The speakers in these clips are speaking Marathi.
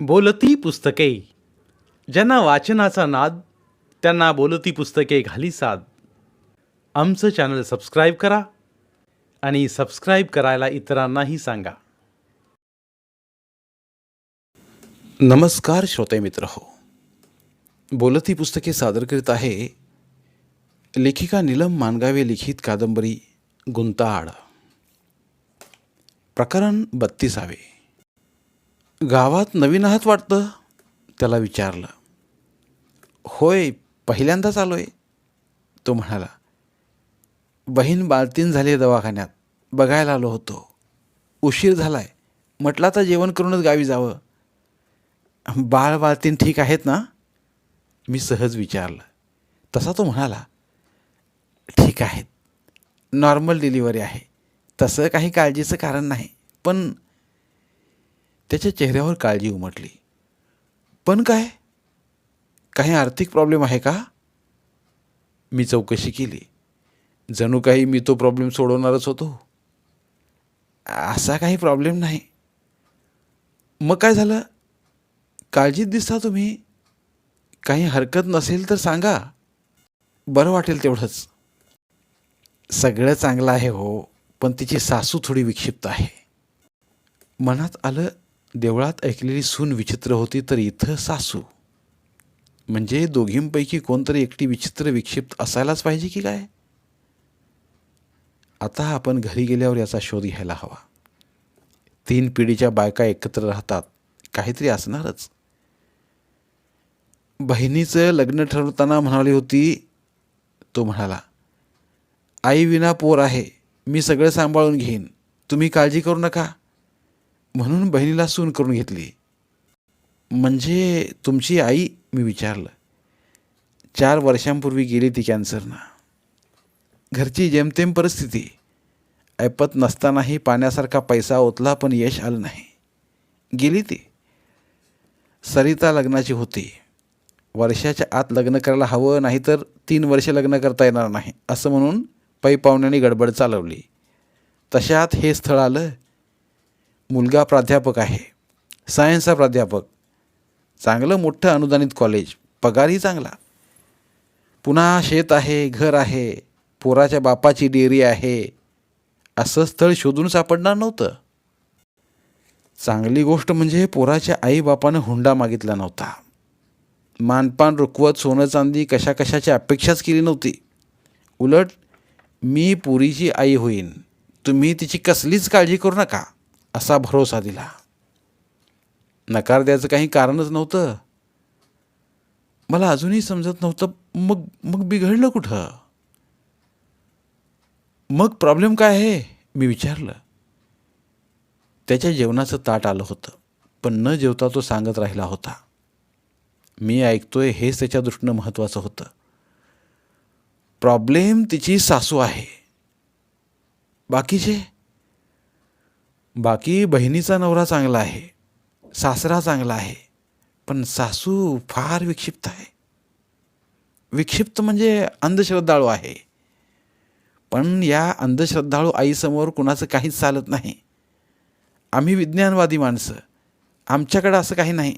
बोलती पुस्तके. ज्यांना वाचनाचा नाद त्यांना बोलती पुस्तके घाली साद. आमचं चॅनल सबस्क्राईब करा आणि सबस्क्राईब करायला इतरांनाही सांगा. नमस्कार श्रोते मित्र हो. बोलती पुस्तके सादर करीत आहे लेखिका नीलम मानगावे लिखित कादंबरी गुंताआड प्रकरण बत्तीसावे. गावात नवीन आहात वाटतं? त्याला विचारलं. होय पहिल्यांदाच आलो आहे तो म्हणाला. बहीण बालतीन झाली दवाखान्यात बघायला आलो होतो. उशीर झाला आहे म्हटलं तर जेवण करूनच गावी जावं. बाळ बालतीन ठीक आहेत ना? मी सहज विचारलं. तसा तो म्हणाला. ठीक आहेत नॉर्मल डिलिव्हरी आहे. तसं काही काळजीचं कारण नाही पण त्याच्या चेहऱ्यावर काळजी उमटली. पण काय? काही आर्थिक प्रॉब्लेम आहे का? मी चौकशी केली. जणू काही मी तो प्रॉब्लेम सोडवणारच होतो. असा काही प्रॉब्लेम नाही. मग काय झालं? काळजीत दिसता तुम्ही? काही हरकत नसेल तर सांगा. बरं वाटेल तेवढंच. सगळं चांगलं आहे हो पण तिची सासू थोडी विक्षिप्त आहे. मनात आलं देवळात ऐकलेली सून विचित्र होती तर इथं सासू. म्हणजे दोघींपैकी कोणतरी एकटी विचित्र विक्षिप्त असायलाच पाहिजे की काय? आता आपण घरी गेल्यावर याचा शोध घ्यायला हवा. तीन पिढीच्या बायका एकत्र राहतात. काहीतरी असणारच. बहिणीचं लग्न ठरवताना म्हणाली होती तो म्हणाला आई विना पोर आहे. मी सगळं सांभाळून घेईन. तुम्ही काळजी करू नका. म्हणून बहिणीला सून करून घेतली. म्हणजे तुमची आई मी विचारलं. चार वर्षांपूर्वी गेली ती कॅन्सरनं. घरची जेमतेम परिस्थिती. ऐपत नसतानाही पाण्यासारखा पैसा ओतला पण यश आलं नाही. गेली ती. सरिता लग्नाची होती. वर्षाच्या आत लग्न करायला हवं नाही तर तीन वर्षे लग्न करता येणार नाही असं म्हणून पै पाहुण्याने गडबड चालवली. तशात हे स्थळ आलं मुलगा प्राध्यापक आहे. सायन्सचा प्राध्यापक. चांगलं मोठं अनुदानित कॉलेज पगारही चांगला. पुन्हा शेत आहे घर आहे पोराच्या बापाची डेअरी आहे. असं स्थळ शोधून सापडणार नव्हतं. चांगली गोष्ट म्हणजे पोराच्या आईबापानं हुंडा मागितला नव्हता. मानपान रुकवत सोनं चांदी कशा कशाची अपेक्षाच केली नव्हती. उलट मी पुरीची आई होईन. तुम्ही तिची कसलीच काळजी करू नका. असा भरोसा दिला. नकार द्यायचं काही कारणच नव्हतं. मला अजूनही समजत नव्हतं मग मग बिघडलं कुठं? मग प्रॉब्लेम काय आहे? मी विचारलं. त्याच्या जेवणाचं ताट आलं होतं पण न जेवता तो सांगत राहिला होता. मी ऐकतोय हेच त्याच्या दृष्टीनं महत्त्वाचं होतं. प्रॉब्लेम तिची सासू आहे. बाकीचे? बाकी बहिणीचा नवरा चांगला आहे सासरा चांगला आहे पण सासू फार विक्षिप्त आहे. विक्षिप्त म्हणजे अंधश्रद्धाळू आहे. पण या अंधश्रद्धाळू आईसमोर कुणाचं काहीच चालत नाही. आम्ही विज्ञानवादी माणसं आमच्याकडं असं काही नाही.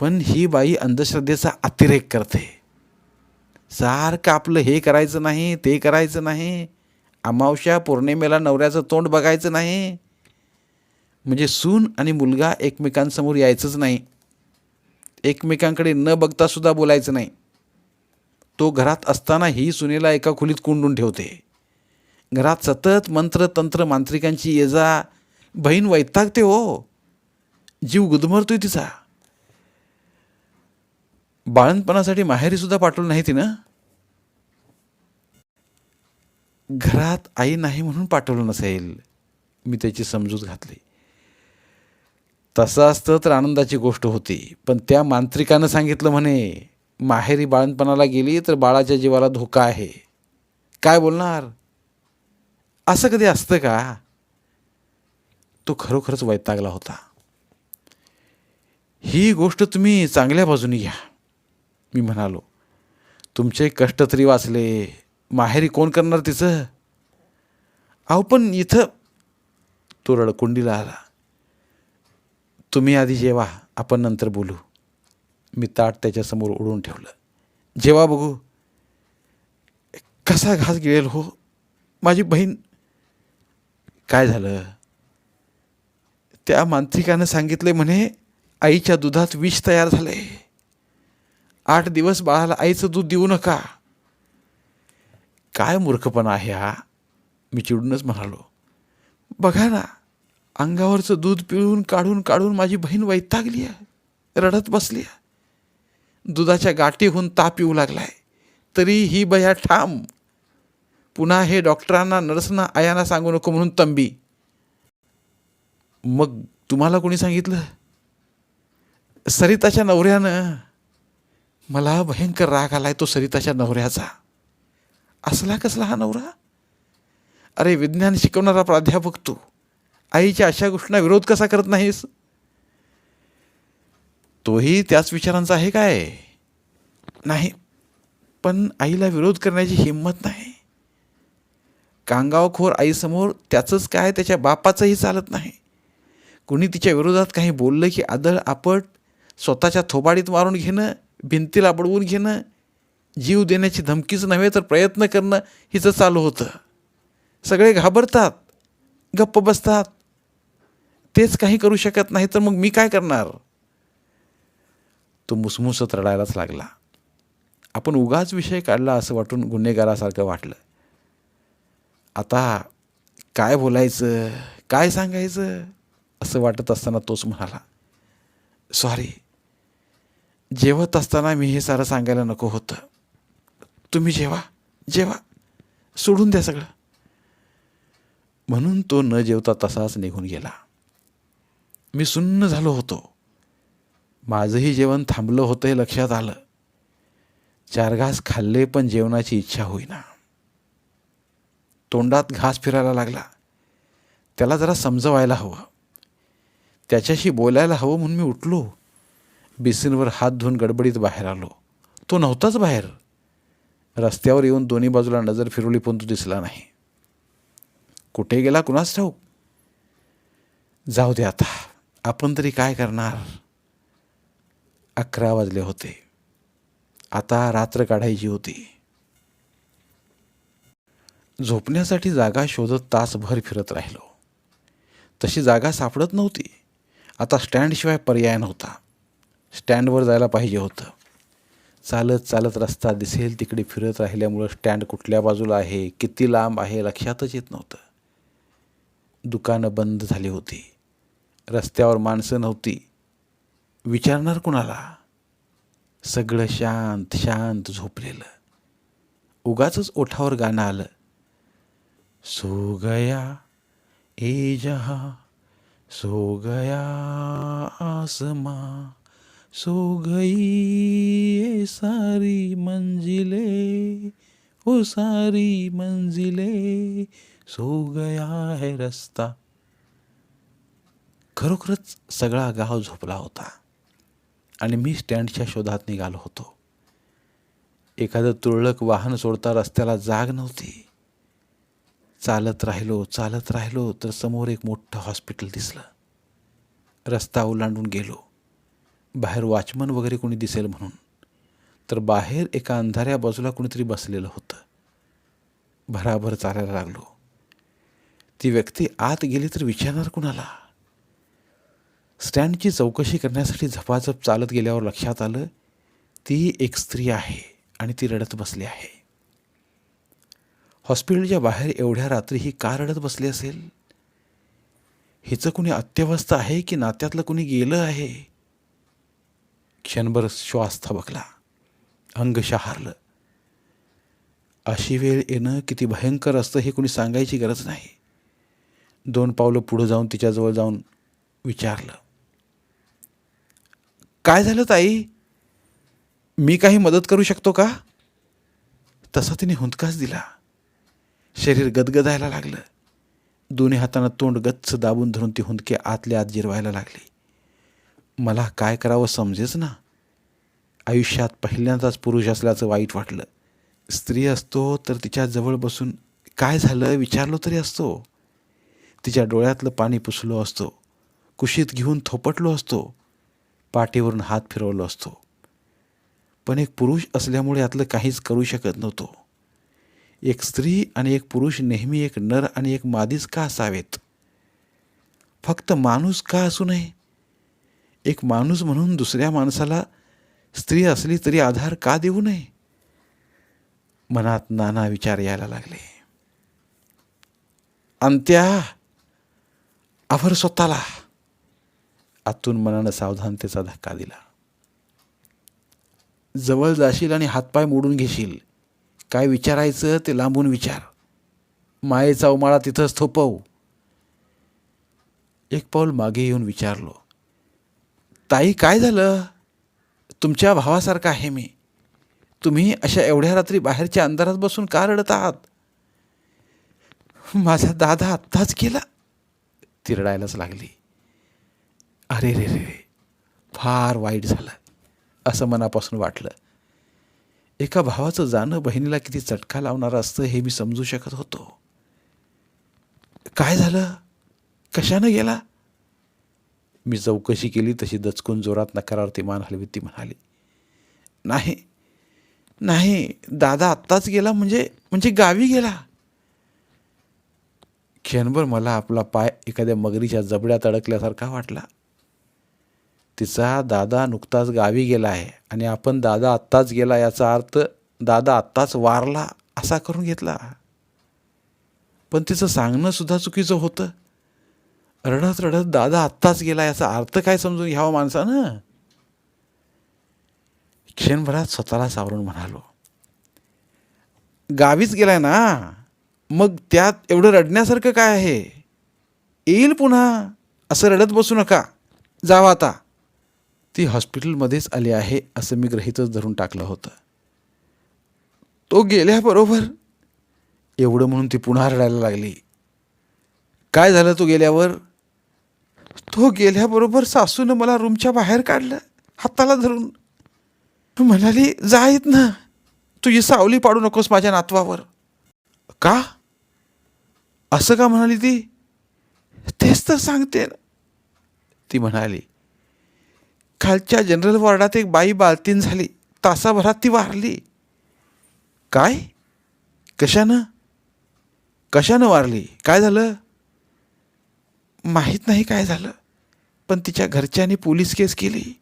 पण ही बाई अंधश्रद्धेचा अतिरेक करते. सारखं आपलं हे करायचं नाही ते करायचं नाही. अमावश्या पौर्णिमेला नवऱ्याचं तोंड बघायचं नाही. म्हणजे सून आणि मुलगा एकमेकांसमोर यायचंच नाही. एकमेकांकडे न बघता सुद्धा बोलायचं नाही. तो घरात असताना ही सुनेला एका खोलीत कोंडून ठेवते. घरात सतत मंत्र तंत्र मांत्रिकांची ये जा. बहीण वैतागते हो. जीव गुदमरतोय तिचा. बाळणपणासाठी माहेरीसुद्धा पाठवलं नाही तिनं. घरात आई नाही म्हणून पाठवलं नसेल. मी त्याची समजूत घातली. तसं असतं तर आनंदाची गोष्ट होती. पण त्या मांत्रिकानं सांगितलं म्हणे माहेरी बाळणपणाला गेली तर बाळाच्या जीवाला धोका आहे. काय बोलणार? असं कधी असतं का? तो खरोखरच वैतागला होता. ही गोष्ट तुम्ही चांगल्या बाजूने घ्या मी म्हणालो. तुमचे कष्ट तरी वाचले. माहेरी कोण करणार तिचं? अहो पण इथं तो रडकुंडीला आला. तुम्ही आधी जेवा आपण नंतर बोलू. मी ताट त्याच्यासमोर ओढून ठेवलं. जेव्हा बघू. कसा घास गिळेल हो? माझी बहीण. काय झालं? त्या मांत्रिकानं सांगितले म्हणे आईच्या दुधात विष तयार झाले आठ दिवस बाळाला आईचं दूध देऊ नका. काय मूर्खपणा आहे हा? मी चिडूनच म्हणालो. बघा ना अंगावरचं दूध पिळून काढून काढून माझी बहीण वैतागली आहे. रडत बसली आहे. दुधाच्या गाठीहून ताप येऊ लागलाय. तरी ही बया ठाम. पुन्हा हे डॉक्टरांना नर्सना आयांना सांगू नको म्हणून तंबी. मग तुम्हाला कोणी सांगितलं? सरिताच्या नवऱ्यानं. मला भयंकर राग आलाय तो सरिताच्या नवऱ्याचा. असला कसला हा नवरा? अरे विज्ञान शिकवणारा प्राध्यापक तू. आईच्या अशा गोष्टींना विरोध कसा करत नाहीस? तोही त्याच विचारांचा आहे काय? नाही पण आईला विरोध करण्याची हिंमत नाही. कांगावखोर आईसमोर त्याचंच काय त्याच्या बापाचंही चालत नाही. कुणी तिच्या विरोधात काही बोललं की आदळ आपट स्वतःच्या थोबाडीत मारून घेणं भिंतीला बडवून घेणं जीव देण्याची धमकीच नव्हे तर प्रयत्न करणं हिचं चालू होतं. सगळे घाबरतात गप्प बसतात. तेच काही करू शकत नाही तर मग मी काय करणार? तो मुसमुसत रडायलाच लागला. आपण उगाच विषय काढला असं वाटून गुन्हेगारासारखं वाटलं. आता काय बोलायचं? काय सांगायचं? असं वाटत असताना तोच म्हणाला सॉरी जेवत असताना मी हे सारं सांगायला नको होतं. तुम्ही जेवा जेवा. सोडून द्या सगळं. म्हणून तो न जेवता तसाच निघून गेला. मी सुन्न झालो होतो. माझंही जेवण थांबलं होतं हे लक्षात आलं. चार घास खाल्ले पण जेवणाची इच्छा होईना. तोंडात घास फिरायला लागला. त्याला जरा समजवायला हवं. त्याच्याशी बोलायला हवं म्हणून मी उठलो. बिसींवर हात धुवून गडबडीत बाहेर आलो. तो नव्हताच बाहेर. रस्त्यावर येऊन दोन्ही बाजूला नजर फिरवली पण तो दिसला नाही. कुठे गेला कुणास ठाऊक? जाऊ दे आता. आपण तरी काय करणार? अकरा वाजले होते. आता रात्र काढायची होती. झोपण्यासाठी जागा शोधत तासभर फिरत राहिलो. तशी जागा सापडत नव्हती. आता स्टँडशिवाय पर्याय नव्हता. स्टँडवर जायला पाहिजे होतं. चालत चालत रस्ता दिसेल तिकडे फिरत राहिल्यामुळं स्टँड कुठल्या बाजूला आहे किती लांब आहे लक्षातच येत नव्हतं. दुकानं बंद झाली होती. रस्त्यावर माणसं नव्हती. विचारणार कुणाला? सगळं शांत शांत झोपलेलं. उगाच ओठावर गाणं आलं. सो गया ए जहा सो गया आसमा सो गई ए सारी मंजिले ओ सारी मंजिले सो गया है रस्ता। खरोखरच सगळा गाव झोपला होता. आणि मी स्टँडच्या शोधात निघालो होतो. एखादं तुरळक वाहन सोडता रस्त्याला जाग नव्हती. चालत राहिलो चालत राहिलो तर समोर एक मोठं हॉस्पिटल दिसलं. रस्ता ओलांडून गेलो. बाहेर वॉचमन वगैरे कोणी दिसेल म्हणून. तर बाहेर एका अंधाऱ्या बाजूला कोणीतरी बसलेलं होतं. भराभर चालायला लागलो. ती व्यक्ती आत गेली तर विचारणार कुणाला? स्टँडची चौकशी करण्यासाठी झपाझप चालत गेल्यावर लक्षात आलं ती एक स्त्री आहे आणि ती रडत बसली आहे. हॉस्पिटलच्या बाहेर एवढ्या रात्री ही का रडत बसली असेल? हिचं कुणी अत्यवस्थ आहे की नात्यातलं कुणी गेलं आहे? क्षणभर श्वास थबकला अंग शहारलं. अशी वेळ येणं किती भयंकर असतं हे कुणी सांगायची गरज नाही. दोन पावलं पुढं जाऊन तिच्याजवळ जाऊन विचारलं. काय झालं ताई? मी काही मदत करू शकतो का? तसा तिने हुंदकाच दिला. शरीर गदगदायला लागलं. दोन्ही हातानं तोंड गच्च दाबून धरून ती हुंदके आतल्या आत जिरवायला लागली. मला काय करावं समजेच ना. आयुष्यात पहिल्यांदाच पुरुष असल्याचं वाईट वाटलं. स्त्री असतो तर तिच्या जवळ बसून काय झालं विचारलो तरी असतो. तिच्या डोळ्यातलं पाणी पुसलो असतो. कुशीत घेऊन थोपटलो असतो. पाठीवरून हात फिरवलो असतो. पण एक पुरुष असल्यामुळे यातलं काहीच करू शकत नव्हतो. एक स्त्री आणि एक पुरुष नेहमी एक नर आणि एक मादीच का असावेत? फक्त माणूस का असू नये? एक माणूस म्हणून दुसऱ्या माणसाला स्त्री असली तरी आधार का देऊ नये? मनात नाना विचार यायला लागले. अंत्या आभर स्वतःला. आतून मनानं सावधानतेचा धक्का दिला. जवळ जाशील आणि हातपाय मोडून घेशील. काय विचारायचं ते लांबून विचार. मायेचा उमाळा तिथंच थोपव. एक पाऊल मागे येऊन विचारलो ताई काय झालं? तुमच्या भावासारखा आहे मी. तुम्ही अशा एवढ्या रात्री बाहेरच्या अंधारात बसून का रडत आहात? माझा दादा आत्ताच गेला. ती रडायलाच लागली. अरे रे रे रे फार वाईट झालं असं मनापासून वाटलं. एका भावाचं जाणं बहिणीला किती चटका लावणारं असतं हे मी समजू शकत होतो. काय झालं? कशानं गेला? मी चौकशी केली तशी दचकून जोरात नकारार्थी मान हलवी ती म्हणाली नाही नाही दादा आत्ताच गेला म्हणजे म्हणजे गावी गेला. क्षणभर मला आपला पाय एखाद्या मगरीच्या जबड्यात अडकल्यासारखा वाटला. तिचा दादा नुकताच गावी गेला आहे आणि आपण दादा आत्ताच गेला याचा अर्थ दादा आत्ताच वारला असा करून घेतला. पण तिचं सांगणंसुद्धा चुकीचं होतं. रडत रडत दादा आत्ताच गेला याचा अर्थ काय समजून घ्यावा माणसानं? क्षणभरात स्वतःला सावरून म्हणालो गावीच गेलाय ना? मग त्यात एवढं रडण्यासारखं काय आहे? येईल पुन्हा. असं रडत बसू नका. जावा आता. ती हॉस्पिटलमध्येच आली आहे असं मी ग्रहितच धरून टाकलं होतं. तो गेल्याबरोबर एवढं म्हणून ती पुन्हा रडायला लागली. काय झालं तो गेल्यावर? तो गेल्याबरोबर सासूनं मला रूमच्या बाहेर काढलं हाताला धरून. म्हणाली जा येत ना तुझी सावली पाडू नकोस माझ्या नातवावर. का? असं का म्हणाली ती? तेच तर सांगते ती म्हणाली खालच्या जनरल वॉर्डात एक बाई बालतीन झाली. तासाभरात ती वारली. काय? कशानं? कशानं वारली? काय झालं? माहीत नाही काय झालं. पण तिच्या घरच्यांनी पोलीस केस केली.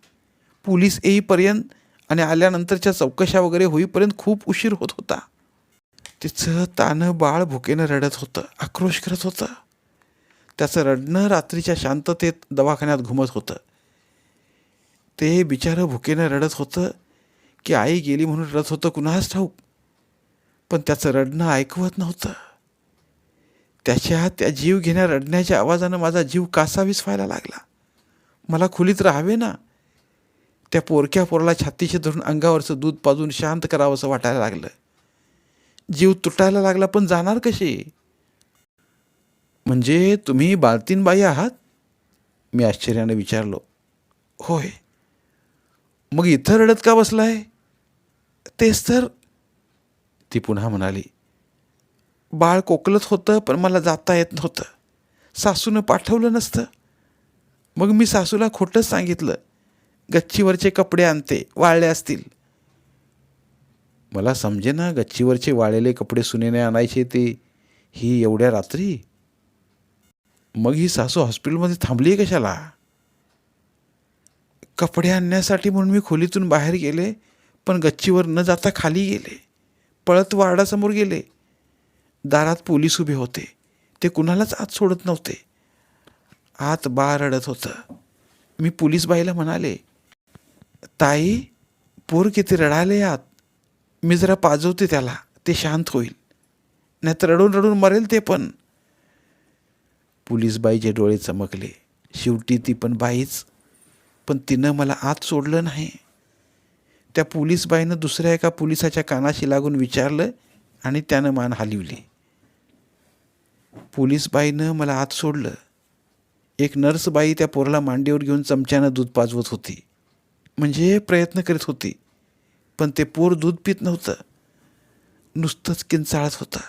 पोलीस येईपर्यंत आणि आल्यानंतरच्या चौकशा वगैरे होईपर्यंत खूप उशीर होत होता. तिचं तानं बाळ भुकेनं रडत होतं. आक्रोश करत होतं. त्याचं रडणं रात्रीच्या शांततेत दवाखान्यात घुमत होतं. ते बिचारं भुकेनं रडत होतं की आई गेली म्हणून रडत होतं कुणाच ठाऊक. पण त्याचं रडणं ऐकवत नव्हतं. त्याच्या त्या जीव घेण्या रडण्याच्या आवाजानं माझा जीव कासा व्हायला लागला. मला खुलीत राहावे ना. त्या पोरक्या पोराला छातीशी धरून अंगावरचं दूध पाजून शांत करावंसं वाटायला लागलं. जीव तुटायला लागला पण जाणार कसे म्हणजे तुम्ही बालतीनबाई आहात? मी आश्चर्याने विचारलो. होय. मग इथं रडत का बसलाय? तेच तर. ती पुन्हा म्हणाली बाळ कोकलत होतं पण मला जाता येत नव्हतं. सासूनं पाठवलं नसतं. मग मी सासूला खोटंच सांगितलं. गच्चीवरचे कपडे आणते वाळले असतील. मला समजे ना गच्चीवरचे वाळलेले कपडे सुनेने आणायचे ते. ही एवढ्या रात्री? मग ही सासू हॉस्पिटलमध्ये थांबली आहे कशाला? कपडे आणण्यासाठी म्हणून मी खोलीतून बाहेर गेले पण गच्चीवर न जाता खाली गेले पळत वार्डासमोर गेले. दारात पोलीस उभे होते. ते कुणालाच आत सोडत नव्हते. आत बाळ रडत होतं. मी पोलीस बाईला म्हणाले ताई पोर किती रडाले आत. मी जरा पाजवते त्याला. ते शांत होईल. नाहीतर रडून रडून मरेल ते पण. पोलीस बाईचे डोळे चमकले. शेवटी ती पण बाईच पण तिनं मला आत सोडलं नाही. त्या पोलीस बाईनं दुसऱ्या एका पोलिसाच्या कानाशी लागून विचारलं आणि त्यानं मान हलवली. पोलीस बाईनं मला आत सोडलं. एक नर्सबाई त्या पोराला मांडीवर घेऊन चमच्यानं दूध पाजवत होती. म्हणजे प्रयत्न करीत होती पण ते पोर दूध पित नव्हतं. नुसतंच किंचाळत होतं.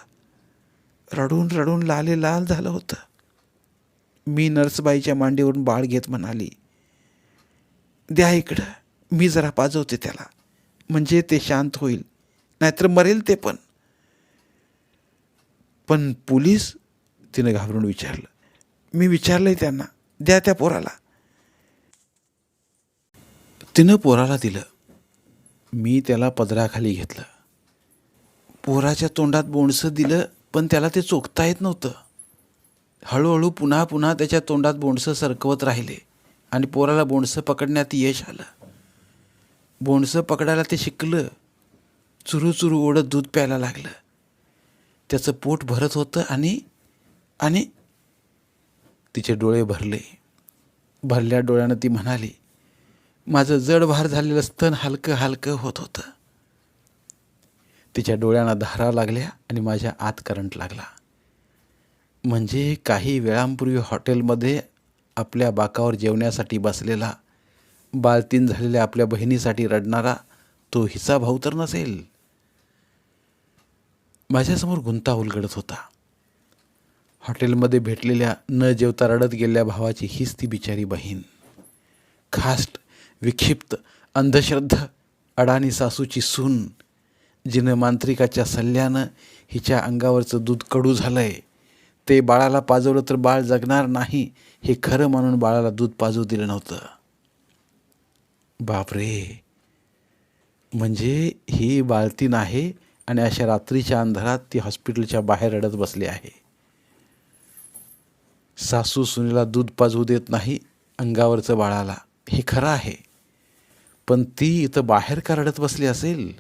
रडून रडून लाले लाल झालं होतं. मी नर्सबाईच्या मांडीवरून बाळ घेत म्हणाली द्या इकडं. मी जरा पाजवते त्याला. म्हणजे ते शांत होईल. नाहीतर मरेल ते पण. पण पोलीस तिनं घाबरून विचारलं. मी विचारलंय त्यांना द्या त्या पोराला. तिनं पोराला दिलं. मी त्याला पदराखाली घेतलं. पोराच्या तोंडात बोंडसं दिलं पण त्याला ते चोखता येत नव्हतं. हळूहळू पुन्हा पुन्हा त्याच्या तोंडात बोंडसं सरकवत राहिले. आणि पोराला बोंडसं पकडण्यात यश आलं. बोंडसं पकडायला ते शिकलं. चुरू चुरू ओढत दूध प्यायला लागलं. त्याचं पोट भरत होतं आणि आणि तिचे डोळे भरले. भरल्या डोळ्यानं ती म्हणाली माझं जड भार झालेलं स्तन हलकं हलकं होत होतं. तिच्या डोळ्यांना धारा लागल्या आणि माझ्या आत करंट लागला. म्हणजे काही वेळांपूर्वी हॉटेलमध्ये आपल्या बाकावर जेवण्यासाठी बसलेला बालतीन झालेल्या आपल्या बहिणीसाठी रडणारा तो हिचा भाऊ तर नसेल. माझ्यासमोर गुंता उलगडत होता. हॉटेलमध्ये भेटलेल्या न जेवता रडत गेलेल्या भावाची हीच ती बिचारी बहीण. खास्ट विक्षिप्त अंधश्रद्धा अडाणी सासूची सून जिनं मांत्रिकाच्या सल्ल्यानं हिच्या अंगावरचं दूध कडू झालंय ते बाळाला पाजवलं तर बाळ जगणार नाही हे खरं म्हणून बाळाला दूध पाजू दिलं नव्हतं. बापरे. म्हणजे ही बाळतीन आहे आणि अशा रात्रीच्या अंधारात ती हॉस्पिटलच्या बाहेर रडत बसली आहे. सासू सुनीला दूध पाजवू देत नाही अंगावरचं बाळाला. हे खरं आहे. पण ती इथं बाहेर का रडत बसली असेल?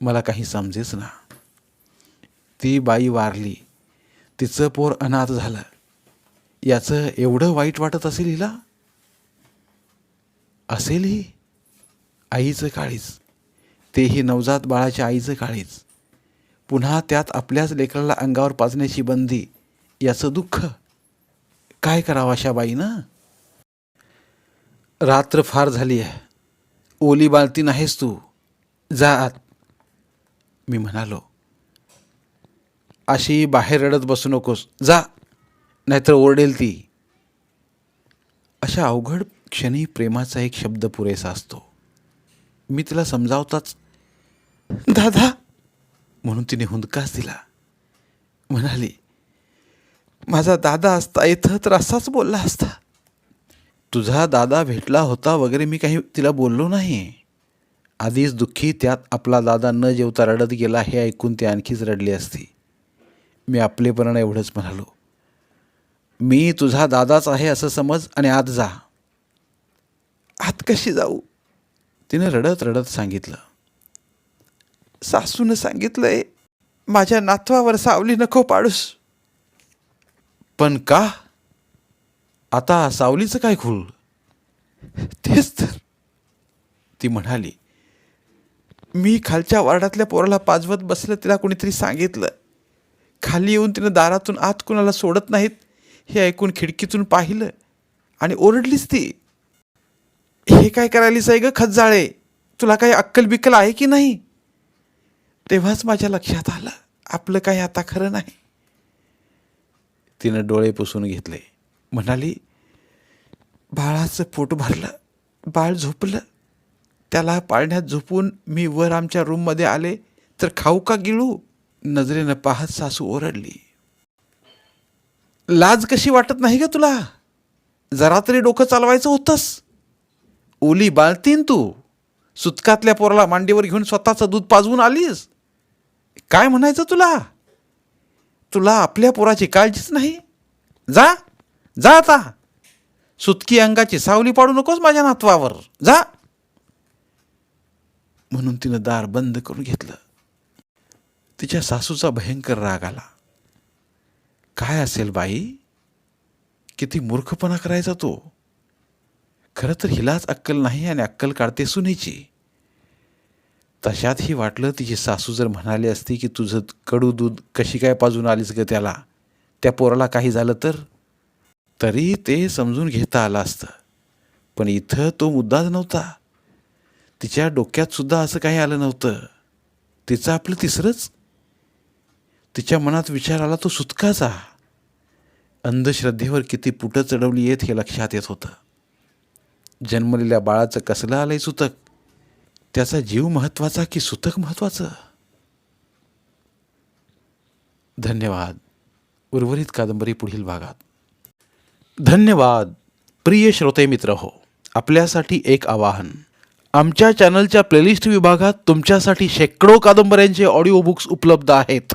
मला काही समजेच ना. ती बाई वारली. तिचं पोर अनाथ झालं. याचं एवढं वाईट वाटत असेल हिला? असेल ही? आईचं काळीज. तेही नवजात बाळाच्या आईचं काळीज. पुन्हा त्यात आपल्याच लेकराला अंगावर पाजण्याची बंदी. याचं दुःख. काय करावं अशा बाईनं? रात्र फार झाली आहे. ओली बालती नाहीस तू. जा आत. मी म्हणालो. अशी बाहेर रडत बसू नकोस. जा नाहीतर ओरडेल ती. अशा अवघड क्षणी प्रेमाचा एक शब्द पुरेसा असतो. मी तिला समजावताच दादा म्हणून तिने हुंदकाच दिला. म्हणाली माझा दादा असता इथं तर असाच बोलला असता. तुझा दादा भेटला होता वगैरे मी काही तिला बोललो नाही आधीच दुःखी त्यात आपला दादा न जेवता रडत गेला हे ऐकून ती आणखीच रडली असती. मी आपलेपणानं एवढंच म्हणालो. मी तुझा दादाच आहे असं समज आणि आत जा. आत कशी जाऊ? तिने रडत रडत सांगितलं. सासूनं सांगितलंय माझ्या नातवावर सावली नको पाडूस. पण का? आता सावलीचं काय खूळ तेच तर. ती म्हणाली मी खालच्या वार्डातल्या पोराला पाजवत बसलं तिला कोणीतरी सांगितलं. खाली येऊन तिनं दारातून आत कुणाला सोडत नाहीत हे ऐकून खिडकीतून पाहिलं आणि ओरडलीच ती. हे काय करायलीस आहे ग खजाळे तुला काही अक्कल बिक्कल आहे की नाही? तेव्हाच माझ्या लक्षात आलं आपलं काही आता खरं नाही. तिनं डोळे पुसून घेतले. म्हणाली बाळाचं पोट भरलं बाळ झोपलं. त्याला पाळण्यात झोपून मी वर आमच्या रूममध्ये आले तर खाऊ का गिळू? नजरेनं पाहत सासू ओरडली. लाज कशी वाटत नाही ग तुला? जरा तरी डोकं चालवायचं होतंस. ओली बाळतीन तू. सुतकातल्या पोराला मांडीवर घेऊन स्वतःचं दूध पाजवून आलीस. काय म्हणायचं तुला? तुला आपल्या पोराची काळजीच नाही. जा जा आता. सुतकी अंगाची सावली पाडू नकोस माझ्या नातवावर. जा. म्हणून तिनं दार बंद करून घेतलं. तिच्या सासूचा भयंकर राग आला. काय असेल बाई? किती मूर्खपणा करायचा तो. खरं तर हिलाच अक्कल नाही आणि अक्कल काढते सुनेची. तशातही वाटलं तिची सासू जर म्हणाली असती की तुझं कडू दूध कशी काय पाजून आलीस ग त्याला? त्या पोराला काही झालं तर? तरी ते समजून घेता आलं असतं. पण इथं तो मुद्दाच नव्हता. तिच्या डोक्यात सुद्धा असं काही आलं नव्हतं. तिचं आपलं तिसरंच तिच्या मनात विचार आला तो सुतकाचा. अंधश्रद्धेवर किती पुटं चढवली आहेत हे लक्षात येत होतं. जन्मलेल्या बाळाचं कसलं आलंय सुतक? त्याचा जीव महत्त्वाचा की सुतक महत्वाचं? धन्यवाद. उर्वरित कादंबरी पुढील भागात. धन्यवाद. प्रिय श्रोते मित्र हो आपल्यासाठी एक आवाहन. आमच्या चॅनलच्या प्लेलिस्ट विभागात तुमच्यासाठी शेकडो कादंबऱ्यांचे ऑडिओ बुक्स उपलब्ध आहेत.